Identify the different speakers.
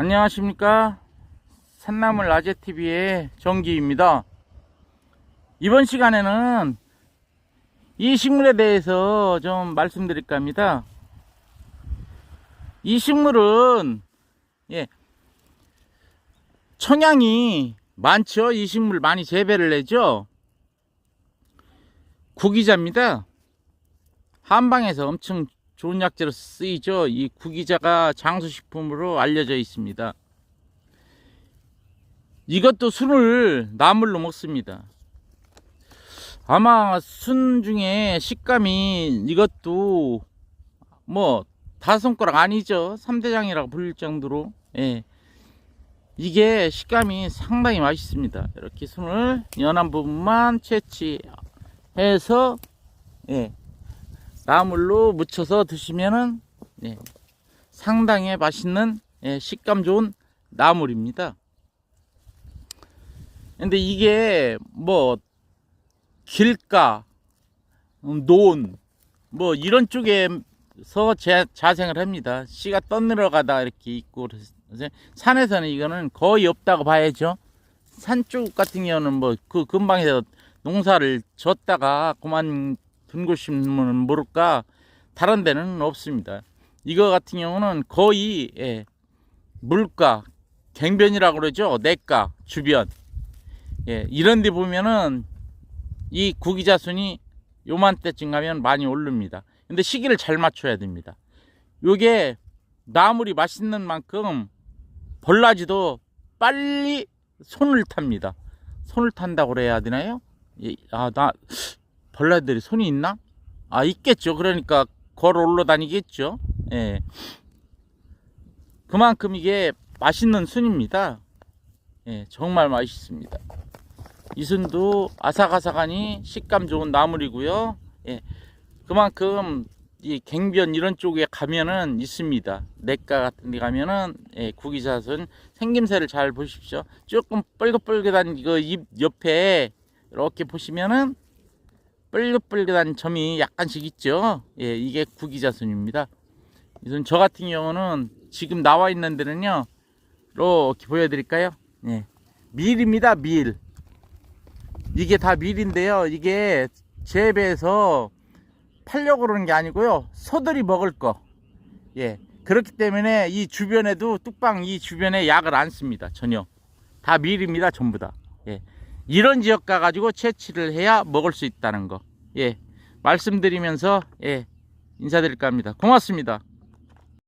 Speaker 1: 안녕하십니까? 산나물 라제TV의 정기입니다. 이번 시간에는 이 식물에 대해서 좀 말씀드릴까 합니다. 이 식물은 예, 청양이 많죠? 이 식물 많이 재배를 내죠? 구기자입니다. 한방에서 엄청 좋은 약재로 쓰이죠. 이 구기자가 장수식품으로 알려져 있습니다. 이것도 순을 나물로 먹습니다. 아마 순 중에 식감이 이것도 뭐 다섯 손가락 아니죠. 3대장이라고 불릴 정도로 예. 이게 식감이 상당히 맛있습니다. 이렇게 순을 연한 부분만 채취해서 예. 나물로 무쳐서 드시면은 예, 상당히 맛있는 예, 식감 좋은 나물입니다. 근데 이게 뭐 길가, 음, 논, 뭐 이런 쪽에서 자, 자생을 합니다. 씨가 떠내려가다 이렇게 있고 산에서는 이거는 거의 없다고 봐야죠. 산 쪽 같은 경우는 뭐 그 근방에서 농사를 졌다가 그만 든 곳이면 모를까 다른 데는 없습니다. 이거 같은 경우는 거의 예, 물가 갱변이라고 그러죠. 내가 주변 예, 이런 데 보면은 이 구기자순이 요만때쯤 가면 많이 오릅니다. 근데 시기를 잘 맞춰야 됩니다. 요게 나물이 맛있는 만큼 벌라지도 빨리 손을 탑니다. 손을 탄다고 그래야 되나요? 예, 아, 나 벌레들이 손이 있나? 아 있겠죠. 그러니까 걸어 올라다니겠죠. 예. 그만큼 이게 맛있는 순입니다. 예, 정말 맛있습니다. 이 순도 아삭아삭하니 식감 좋은 나물이고요. 예, 그만큼 이 갱변 이런 쪽에 가면은 있습니다. 냇가 같은 데 가면은 예, 구기사순 생김새를 잘 보십시오. 조금 뻘긋뻘긋한 이거 잎 옆에 이렇게 보시면은 뻘긋뻘긋한 점이 약간씩 있죠. 예, 이게 구기자순입니다. 이선 저 같은 경우는 지금 나와 있는 데는요. 이렇게 보여드릴까요? 예, 밀입니다. 밀. 이게 다 밀인데요. 이게 재배해서 팔려고 그러는 게 아니고요. 소들이 먹을 거. 예. 그렇기 때문에 이 주변에도 뚝방 이 주변에 약을 안 씁니다. 전혀. 다 밀입니다. 전부 다. 예. 이런 지역 가가지고 채취를 해야 먹을 수 있다는 거. 예. 말씀드리면서, 예. 인사드릴까 합니다. 고맙습니다.